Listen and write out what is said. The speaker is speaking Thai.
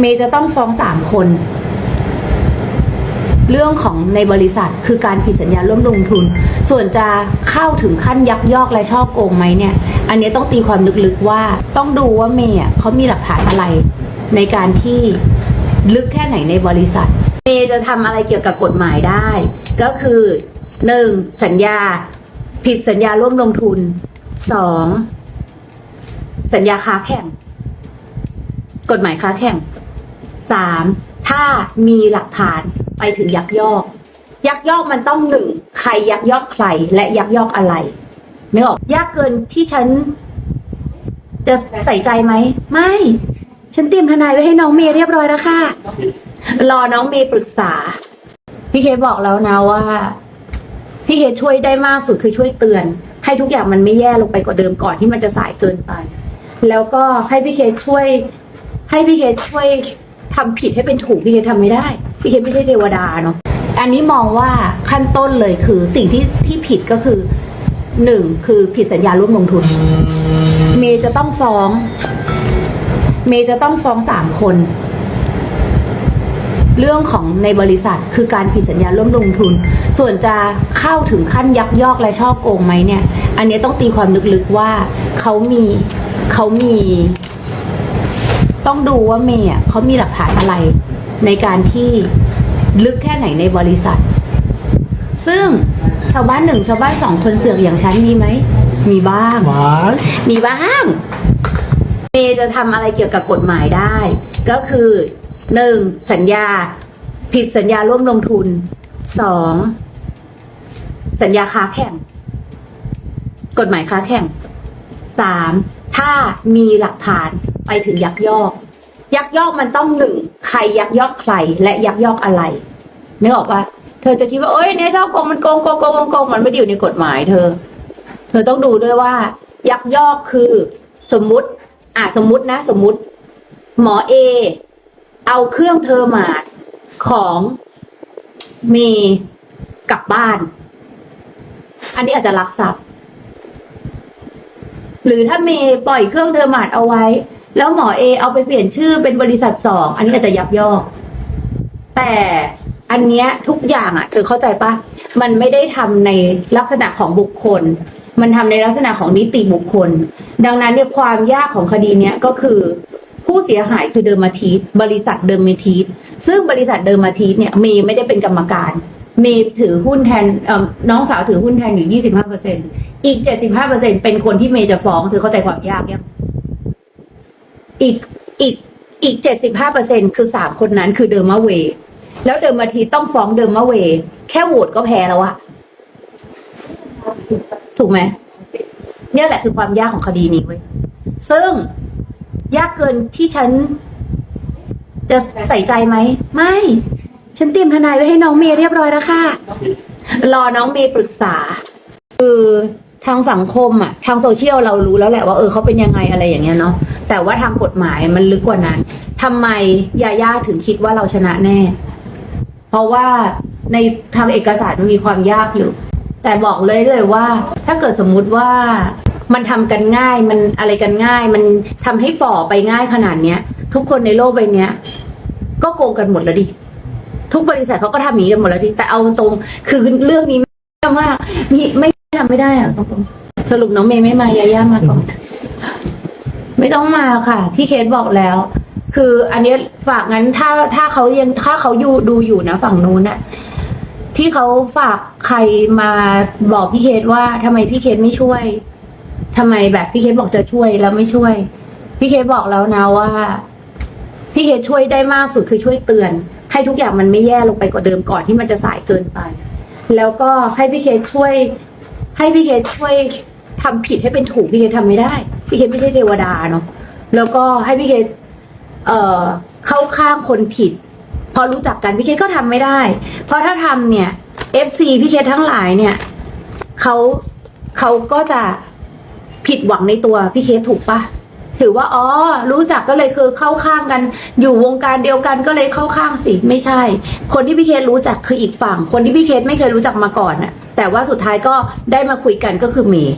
เมย์จะต้องฟ้องสามคน เรื่องของในบริษัทคือการผิดสัญญาร่วมลงทุน ส่วนจะเข้าถึงขั้นยักยอกและช่อโกงไหมเนี่ย อันนี้ต้องตีความลึกๆว่าต้องดูว่าเมย์เขามีหลักฐานอะไร ในการที่ลึกแค่ไหนในบริษัท เมย์จะทำอะไรเกี่ยวกับกฎหมายได้ ก็คือหนึ่งสัญญา ผิดสัญญาร่วมลงทุนสองสัญญาค้าแข่ง กฎหมายค้าแข่ง สามถ้ามีหลักฐานไปถึงยักยอก ยักยอกมันต้องหนึ่งใครยักยอกใครและยักยอกอะไรนึกออกยากเกินที่ฉัน จะใส่ใจไหม ไม่ ฉันเตรียมทนายไว้ให้น้องเมย์เรียบร้อยแล้วค่ะ รอน้องเมย์ปรึกษา พี่เคบอกแล้วนะว่า พี่เคช่วยได้มากสุดคือช่วยเตือน ให้ทุกอย่างมันไม่แย่ลงไปกว่าเดิมก่อนที่มันจะสายเกินไป แล้วก็ให้พี่เคช่วย ให้พี่เคช่วย ทำผิดให้เป็นถูกพี่เคทำไม่ได้พี่เคไม่ใช่เทวดาเนาะอันนี้มองว่าขั้นต้นเลยคือสิ่งที่ที่ผิดก็คือหนึ่งคือผิดสัญญาร่วมลงทุน เมย์จะต้องฟ้อง เมย์จะต้องฟ้องสามคน เรื่องของในบริษัทคือการผิดสัญญาร่วมลงทุน ส่วนจะเข้าถึงขั้นยักยอกและช่อโกงไหมเนี่ย อันนี้ต้องตีความลึกๆว่าเขามีเขามี ต้องดูว่าเมย์อะเขามีหลักฐานอะไร ในการที่ลึกแค่ไหนในบริษัท ซึ่งชาวบ้านหนึ่งชาวบ้านสองคนเสือกอย่างฉันมีไหม มีบ้างหวานมีบ้าง เมย์จะทำอะไรเกี่ยวกับกฎหมายได้ ก็คือหนึ่งสัญญา ผิดสัญญาร่วมลงทุนสองสัญญาค้าแข่ง กฎหมายค้าแข่งสามถ้ามีหลักฐาน ไปถึงยักยอก ยักยอกมันต้องหนึ่งใครยักยอกใครและยักยอกอะไรนึกออกปะเธอจะคิดว่าเอ้ยเนี่ยชอบโกงมันโกงโกงโกงโกงมันไม่ได้อยู่ในกฎหมายเธอ เธอต้องดูด้วยว่า ยักยอกคือสมมุติ อะสมมุตินะ สมมุติ หมอเอเอาเครื่องเทอร์มาดของเมย์กลับบ้าน อันนี้อาจจะลักทรัพย์ หรือถ้าเมย์ปล่อยเครื่องเทอร์มาดเอาไว้ แล้วหมอเอเอาไปเปลี่ยนชื่อเป็นบริษัทสองอันนี้อาจจะยักยอก แต่อันเนี้ยทุกอย่างอะ เธอเข้าใจปะมันไม่ได้ทำในลักษณะของบุคคล มันทำในลักษณะของนิติบุคคล ดังนั้นเนี่ยความยากของคดีเนี้ยก็คือผู้เสียหายคือเดอร์มาทีสบริษัทเดอร์มาทีสซึ่งบริษัทเดอร์มาทีสเนี่ยเมย์ไม่ได้เป็นกรรมการ เมย์ถือหุ้นแทนเอ่อน้องสาวถือหุ้นแทนอยู่ 25เปอร์เซ็นอีก 75เปอร์เซ็นเป็นคนที่เมย์จะฟ้องเธอเข้าใจความยากยัง อีกอีกอีก75เปอร์เซ็นคือสามคนนั้นคือเดอร์มาเวย์แล้วเดอร์มาทีต้องฟ้องเดอร์มาเวย์แค่โหวตก็แพ้แล้วอะถูกไหมเนี่ยแหละคือความยากของคดีนี้เว้ยซึ่งยากเกินที่ฉัน จะใส่ใจไหม ไม่ ฉันเตรียมทนายไว้ให้น้องเมย์เรียบร้อยแล้วค่ะ รอน้องเมย์ปรึกษา คือ ทางสังคมอะทางโซเชียลเรารู้แล้วแหละว่าเออเขาเป็นยังไงอะไรอย่างเงี้ยเนาะแต่ว่าทางกฎหมายมันลึกกว่านั้นทำไมยาย่าถึงคิดว่าเราชนะแน่ เพราะว่าในทางเอกสารมันมีความยากอยู่ แต่บอกเลยเลยว่า ถ้าเกิดสมมุติว่ามันทำกันง่ายมันอะไรกันง่าย มันทำให้ฝ่อไปง่ายขนาดเนี้ย ทุกคนในโลกใบเนี้ย ก็โกงกันหมดแล้วดิทุกบริษัทเขาก็ทำอย่างนี้กันหมดแล้วดิแต่เอาตรงคือเรื่องนี้ไม่ว่ามีไม่ ทำไม่ได้อะตรงๆสรุปน้องเมย์ไม่มายาย่ามาก่อน ไม่ต้องมาค่ะ พี่เคสบอกแล้ว คืออันเนี้ยฝากงั้นถ้าถ้าเขายังถ้าเขาอยู่ดูอยู่นะฝั่งนู้นน่ะ ที่เขาฝากใครมาบอกพี่เคสว่าทำไมพี่เคสไม่ช่วยทำไมแบบพี่เคสบอกจะช่วยแล้วไม่ช่วย พี่เคสบอกแล้วนะว่า พี่เคสช่วยได้มากสุดคือช่วยเตือน ให้ทุกอย่างมันไม่แย่ลงไปกว่าเดิมก่อนที่มันจะสายเกินไป แล้วก็ให้พี่เคสช่วย ให้พี่เคสช่วยทำผิดให้เป็นถูกพี่เคสทำไม่ได้ พี่เคสไม่ใช่เทวดาเนาะแล้วก็ให้พี่เคสเอ่อเข้าข้างคนผิด พอรู้จักกันพี่เคสก็ทำไม่ได้ เพราะถ้าทำเนี่ย FC พี่เคสทั้งหลายเนี่ยเขาเขาก็จะผิดหวังในตัวพี่เคสถูกปะถือว่าอ๋อรู้จักก็เลยคือเข้าข้างกัน อยู่วงการเดียวกันก็เลยเข้าข้างสิไม่ใช่ คนที่พี่เคสรู้จักคืออีกฝั่ง คนที่พี่เคสไม่เคยรู้จักมาก่อนน่ะ แต่ว่าสุดท้ายก็ได้มาคุยกันก็คือเมย์